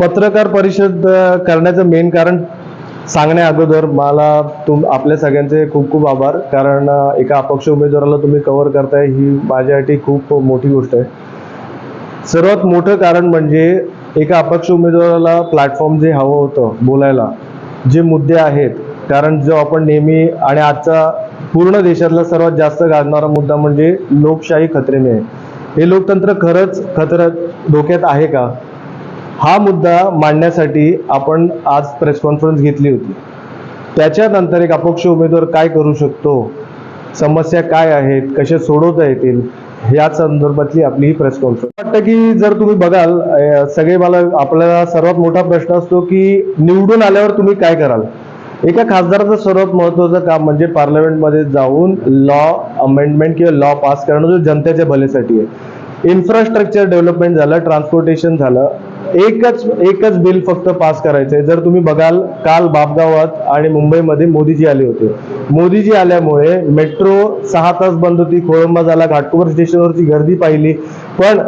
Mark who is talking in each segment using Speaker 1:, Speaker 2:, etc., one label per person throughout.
Speaker 1: पत्रकार परिषद करण्याचं मेन कारण सांगण्या अगोदर मला तुम आपल्या सगळ्यांचे खूप खूप आभार. कारण एका अपक्ष उमेदवाराला तुम्ही कव्हर करताय ही माझ्यासाठी खूप मोठी गोष्ट आहे. सर्वात मोठं कारण म्हणजे एका अपक्ष उमेदवाराला प्लॅटफॉर्म जे हवं होतं बोलायला जे मुद्दे आहेत कारण जो आपण नेहमी आणि आजचा पूर्ण देशातला सर्वात जास्त गाजणारा मुद्दा म्हणजे लोकशाही खतरेने आहे. हे लोकतंत्र खरंच खतर धोक्यात आहे का? हा मुद्दा मांडण्यासाठी आपण आज प्रेस कॉन्फरन्स घेतली होती. त्याच्यानंतर एक अपक्ष उमेदवार काय करू शकतो? समस्या काय आहेत? कशा सोडवता येतील? या संदर्भातली आपली ही प्रेस कॉन्फरन्स वाटतं की जर तुम्ही बघाल सगळे मला आपल्याला सर्वात मोठा प्रश्न असतो की निवडून आल्यावर तुम्ही काय कराल? एका खासदाराचं सर्वात महत्वाचं काम म्हणजे पार्लमेंटमध्ये जाऊन लॉ अमेंडमेंट किंवा लॉ पास करणं जो जनतेच्या भलेसाठी आहे. इन्फ्रास्ट्रक्चर डेव्हलपमेंट झालं ट्रान्सपोर्टेशन झालं एकच एकच बिल फक्त पास करायचंय. जर तुम्ही बघाल काल बापगावात आणि मुंबईमध्ये मोदीजी आले होते. मोदीजी आल्यामुळे मेट्रो सहा तास बंद होती खोळंबा झाला घाटकोपर स्टेशनवरची गर्दी पाहिली. पण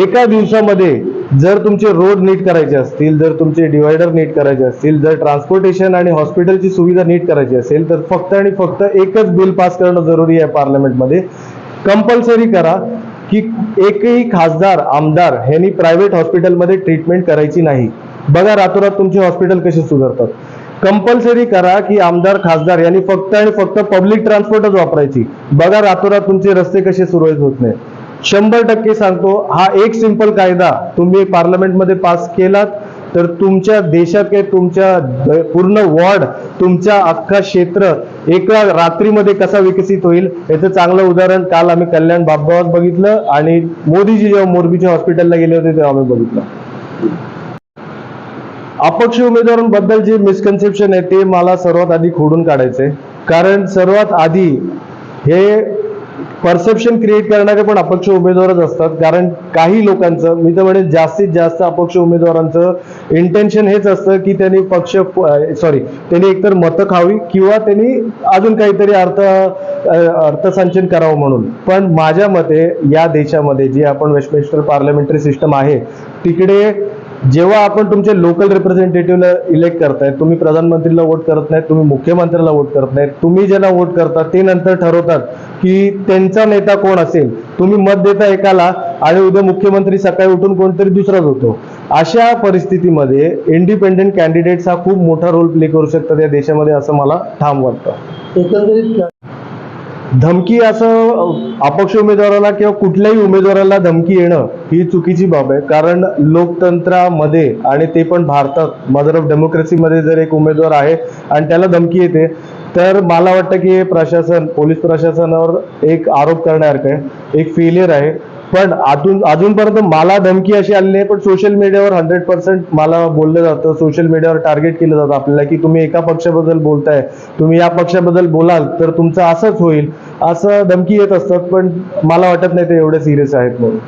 Speaker 1: एका दिवसामध्ये जर तुमचे रोड नीट करायचे असतील जर तुमचे डिवायडर नीट करायचे असतील जर ट्रान्सपोर्टेशन आणि हॉस्पिटलची सुविधा नीट करायची असेल तर फक्त आणि फक्त एकच बिल पास करणं जरुरी आहे पार्लमेंटमध्ये. कंपल्सरी करा. की एकही खासदार आमदार ह्यांनी प्रायव्हेट हॉस्पिटलमध्ये ट्रीटमेंट करायची नाही. बघा रातोरात तुमचे हॉस्पिटल कसे सुधारतात. कंपल्सरी करा की आमदार खासदार यांनी फक्त आणि फक्त पब्लिक ट्रान्सपोर्टच वापरायची. बघा रातोरात तुमचे रस्ते कसे सुरळीत होत नाही शंभर टक्के सांगतो हा एक सिंपल कायदा तुम्ही पार्लमेंटमध्ये पास केलात. तर तुमच्या देशात काय तुमच्या पूर्ण वॉर्ड तुमच्या अख्खा क्षेत्र एका रात्रीमध्ये कसा विकसित होईल याचं चांगलं उदाहरण काल आम्ही कल्याण बापगावात बघितलं आणि मोदीजी जेव्हा मोरबीच्या हॉस्पिटलला गेले होते तेव्हा आम्ही बघितलं. अपक्ष उमेदवारांबद्दल जे मिसकन्सेप्शन आहे ते मला सर्वात आधी खोडून काढायचे कारण सर्वात आधी हे परसेप्शन क्रिएट करणारे पण अपक्ष उमेदवारच असतात. कारण काही लोकांचं मी तर म्हणेन जास्तीत जास्त अपक्ष उमेदवारांचं इंटेन्शन हेच असतं की त्यांनी पक्ष सॉरी त्यांनी एकतर मतं खावी किंवा त्यांनी अजून काहीतरी अर्थ अर्थसंचन करावं म्हणून. पण माझ्या मते या देशामध्ये जी आपण वेस्टमिन्स्टर पार्लमेंटरी सिस्टम आहे तिकडे जेव्हा आपण तुमचे लोकल रिप्रेझेंटेटिव्हला इलेक्ट करताय तुम्ही प्रधानमंत्रीला वोट करत नाही तुम्ही मुख्यमंत्र्याला वोट करत नाही तुम्ही ज्यांना वोट करता ते नंतर ठरवतात. की त्यांचा नेता कोण असेल? तुम्ही मत देता एकाला आणि उद्या मुख्यमंत्री सकाळी उठून कोणतरी दुसराच होतो. अशा परिस्थितीमध्ये इंडिपेंडेंट कॅन्डिडेट्स हा खूप मोठा रोल प्ले करू शकतात या देशामध्ये असं मला ठाम वाटतं.
Speaker 2: एकंदरीत
Speaker 1: धमकी असं अपक्ष उमेदवाराला किंवा कुठल्याही उमेदवाराला धमकी येणं ही चुकीची बाब आहे. कारण लोकतंत्रामध्ये आणि ते पण भारतात मदर ऑफ डेमोक्रेसीमध्ये जर एक उमेदवार आहे आणि त्याला धमकी येते तर मला वाटतं की प्रशासन पोलीस प्रशासनावर एक आरोप करण्यासारखं आहे. एक फेलियर आहे. पण अजून अजूनपर्यंत मला धमकी अशी आली नाही पण सोशल मीडियावर हंड्रेड पर्सेंट मला बोललं जातं. सोशल मीडियावर टार्गेट केलं जातं आपल्याला की तुम्ही एका पक्षाबद्दल बोलताय. तुम्ही या पक्षाबद्दल बोलाल तर तुमचं असंच होईल. असं धमकी येत असतात पण मला वाटत नाही ते एवढे सिरियस आहेत म्हणून.